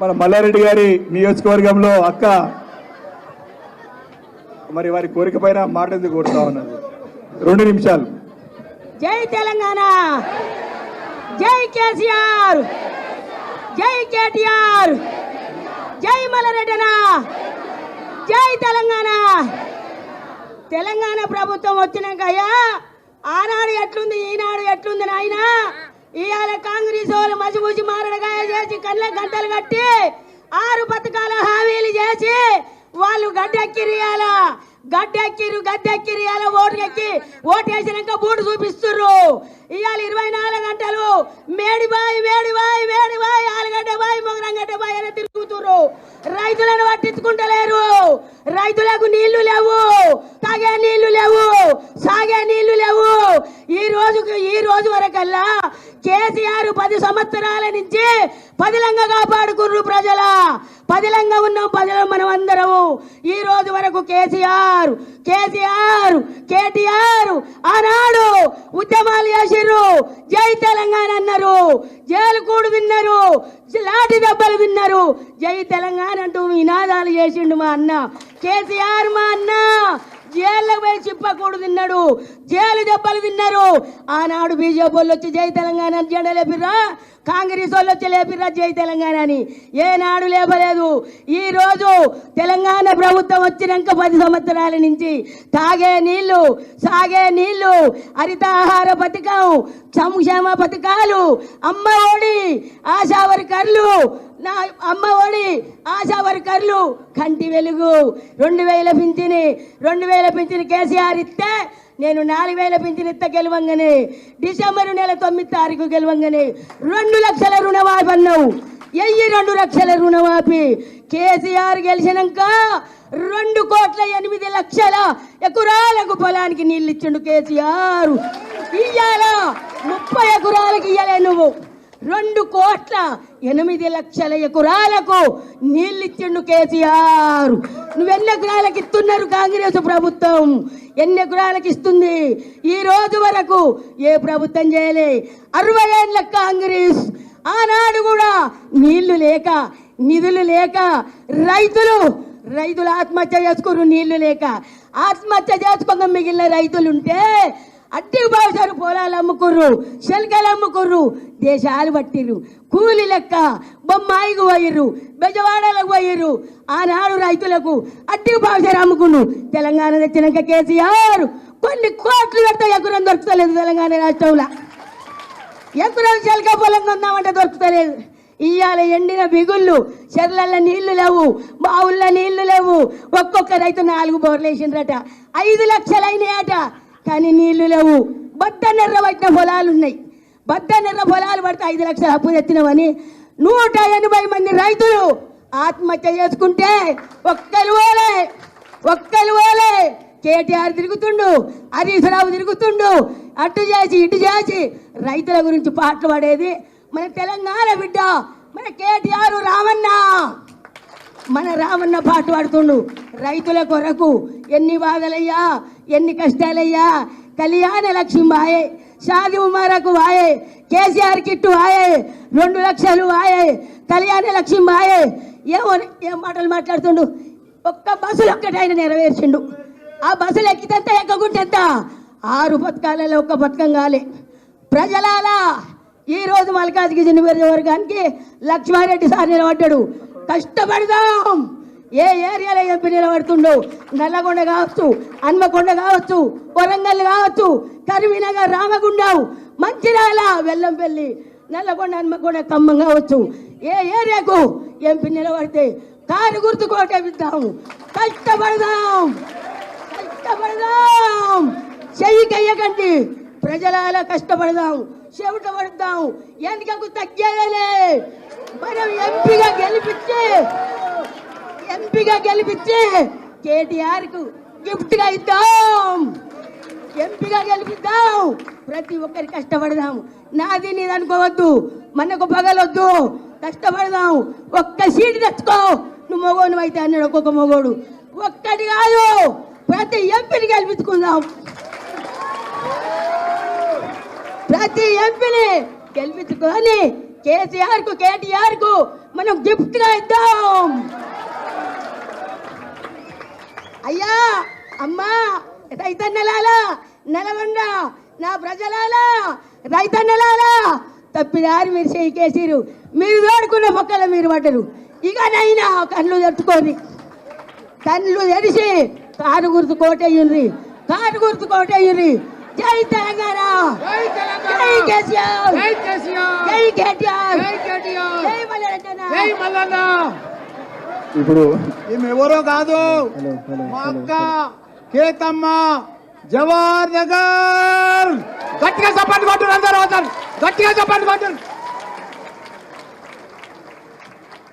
మన మల్లారెడ్డి గారి నియోజకవర్గంలో అక్క మరి వారి కోరిక పైన మాట ఎందుకు కొడతా ఉన్నది? రెండు నిమిషాలు. జై తెలంగాణ! జై కేసీఆర్! జై కేటీఆర్! జై మల్లారెడ్డనా! జై తెలంగాణ! తెలంగాణ ప్రభుత్వం వచ్చినాకయ్యా ఆనాడు ఎట్లుంది ఈనాడు ఎట్లుంది నాయనా? ఇవాళ కాంగ్రెస్ వాళ్ళు మసిపూసి మారడగాయ చేసి కళ్ళ గంటలు కట్టి ఆరు పథకాల హామీలు చేసి వాళ్ళు గడ్డెక్కిరియాల. గడ్డెక్కిరు గద్దెక్కిరియాల ఓటుకెక్కి ఓటు వేసినాక బూటు చూపిస్తుర్రు. ఇవాళ ఇరవై నాలుగు గంటలు మేడిబాయి మేడిబాయి మేడిబాయి ఆలుగడ్డ బాయి మొగరంగడ్డ బాయి అని తిరుగుతుర్రు. రైతులను పట్టించుకుంటలేరు. రైతులకు నీళ్ళు లేవు. తాగే నీళ్ళు లేవు సాగే నీళ్ళు లేవు ఈ రోజుకు ఈ రోజు వరకల్లా కేసీఆర్ పది సంవత్సరాల నుంచి పదిలంగా కాపాడుకుర్రు ప్రజల. పదిలంగా ఉన్న ప్రజలు మనం అందరము ఈ రోజు వరకు కేసీఆర్ కేసీఆర్ కేటీఆర్ ఆనాడు ఉద్యమాలు చేసిర్రు. జై తెలంగాణ అన్నారు. జైలుకూడు విన్నారు. లాటి దెబ్బలు విన్నారు. జై తెలంగాణ అంటూ నినాదాలు చేసిండు మా అన్న. కేసీఆర్ మా అన్న. జైల్లో పోయి చిప్పకూడు తిన్నాడు. జైలు దెబ్బలు తిన్నారు. ఆనాడు బీజేపీ వచ్చి జై తెలంగాణ అని కాంగ్రెస్ వాళ్ళు వచ్చి లేపిర్రా జై తెలంగాణ అని ఏనాడు లేపలేదు. ఈరోజు తెలంగాణ ప్రభుత్వం వచ్చినాక పది సంవత్సరాల నుంచి తాగే నీళ్ళు సాగే నీళ్ళు హరితాహార పథకం సంక్షేమ పథకాలు అమ్మ ఒడి ఆశా వర్కర్లు నా అమ్మ ఒడి ఆశా వర్కర్లు కంటి వెలుగు. రెండు వేల పింఛని రెండు వేల పింఛని కేసీఆర్ ఇస్తే నేను నాలుగు వేల పింఛనిత్త గెలవంగానే డిసెంబర్ నెల తొమ్మిది తారీఖు గెలవంగానే రెండు లక్షల రుణమాఫీ అన్నావు. ఎయ్యి రెండు లక్షల రుణమాఫీ. కేసీఆర్ గెలిచినాక రెండు కోట్ల ఎనిమిది లక్షల ఎకరాలకు పొలానికి నీళ్ళు ఇచ్చిండు కేసీఆర్. ఇయ్యాల? ముప్పై ఎకరాలకు ఇయ్యలే నువ్వు. రెండు కోట్ల ఎనిమిది లక్షల ఎకరాలకు నీళ్ళు ఇచ్చిండు కేసీఆర్ నువ్వెన్ని ఎకరాలకు ఇస్తున్నారు కాంగ్రెస్ ప్రభుత్వం? ఎన్ని ఎకరాలకు ఇస్తుంది? ఈ రోజు వరకు ఏ ప్రభుత్వం చేయలే. అరవై ఏళ్ళ కాంగ్రెస్. ఆనాడు కూడా నీళ్ళు లేక నిధులు లేక రైతులు రైతులు ఆత్మహత్య చేసుకున్నారు నీళ్ళు లేక. ఆత్మహత్య చేసుకోక మిగిలిన రైతులుంటే అట్టి బాసారు పొలాలు అమ్ముకుర్రు శల్కలు అమ్ముకుర్రు దేశాలు పట్టిర్రు. కూలి లెక్క బొమ్మాయికి పోయిర్రు. బెజవాడలకు పోయిర్రు. ఆనాడు రైతులకు అట్టి బాసారు అమ్ముకున్నారు తెలంగాణ తెచ్చినాక కేసీఆర్ కొన్ని కోట్లు పెడితే ఎగురం దొరుకుతలేదు తెలంగాణ రాష్ట్రంలో. ఎగురం చెలక పొలం కొందామంటే దొరుకుతలేదు. ఇవాళ ఎండిన బిగుళ్ళు చెర్లల్లో నీళ్ళు లేవు బావుల్లో నీళ్ళు లేవు. ఒక్కొక్క రైతు నాలుగు బోర్లు వేసిండ్రట. ఐదు లక్షలైనాయట. కానీ నీళ్ళు లేవు. బద్ద నెర్ర పట్టిన పద్దెనిమిది పొలాలు పడితే ఐదు లక్షలు అప్పు తెచ్చినవని నూట ఎనభై మంది రైతులు ఆత్మహత్య చేసుకుంటే ఒక్కరు ఓలే ఒక్కరు ఓలే కేటీఆర్ తిరుగుతుండు హరీష్రావు తిరుగుతుండు. అటు చేసి ఇటు చేసి రైతుల గురించి పాటలు పడేది మన తెలంగాణ బిడ్డ మన కేటీఆర్ రామన్న మన రామన్న పాట పాడుతుండు. రైతుల కొరకు ఎన్ని బాధలయ్యా ఎన్ని కష్టాలయ్యా. కళ్యాణ లక్ష్మీబాయే షాది ఉమారాకు వాయే కేసీఆర్ కిట్టు వాయే రెండు లక్షలు వాయే కళ్యాణ లక్ష్మి వాయే. ఏమో ఏం మాటలు మాట్లాడుతుండు? ఒక్క బస్సులు ఒక్కటి ఆయన నెరవేర్చిండు. ఆ బస్సులు ఎక్కితేంత ఎక్కకుంటేంత? ఆరు పథకాలలో ఒక్క పథకం కాలే. ప్రజలాలా ఈ రోజు మల్కాజ్గిరి నియోజకవర్గానికి లక్ష్మారెడ్డి సార్ నిలబడ్డాడు. కష్టపడదాం! ఏ ఏరియాలో ఎంపీ నిలబడుతుండో నల్లగొండ కావచ్చు హన్మకొండ కావచ్చు వరంగల్ కావచ్చు కరీంనగర్ రామగుండం మంచిర్యాల వెల్లంపల్లి నల్లగొండ హన్మకొండ ఖమ్మం కావచ్చు. ఏ ఏరియాకు ఎంపీ నిలబడితే కారు గుర్తు కష్టపడదాం కష్టపడదాం. చెయ్యి ప్రజల కష్టపడదాం చెవిట పడదాం. ఎందుకు తగ్గేదలే మనం ఎంపీగా గెలిపించి ఎంపీగా గెలిపించి కేటీఆర్కు గిఫ్ట్గా ఇద్దాం. ఎంపీగా గెలిపిద్దాం. ప్రతి ఒక్కరి కష్టపడదాం. నాది నీది అనుకోవద్దు. మనకు పగలొద్దు. కష్టపడదాం. ఒక్క సీటు తెచ్చుకో. నువ్వు మొగోను అయితే అన్నాడు ఒక్కొక్క మొగోడు. ఒక్కటి కాదు. ప్రతి ఎంపీని గెలిపించుకుందాం. ప్రతి ఎంపీని గెలిపించుకొని కేసీఆర్కు కేటీఆర్కు మనం గిఫ్ట్గా ఇద్దాం అయ్యా అమ్మా రైతన్నలాలా నల్గొండ నా ప్రజలాలా రైతన్నలాలా తప్పిదారి మీరు చేయికేసిరు మీరు వేడుకున్న మొక్కలు మీరు పడ్డరు ఇక నైనా కళ్ళు తట్టుకొని. కళ్ళు తెరిచి కారు గుర్తు కోటయ్యుండ్రి కారు గుర్తు కోటయ్యుండ్రి జై తెలంగాణ. జై కేసీఆర్. జై కేటీఆర్. జై మల్లరెడ్డన్న జై మల్లన్న. ఇప్పుడు ఈమె ఎవరో కాదు. మా అక్క. కేతమ్మ జవహర్ నగర్. గట్టిగా చప్పట్లు కొట్టు అందరూ గట్టిగా చప్పట్లు కొట్టు.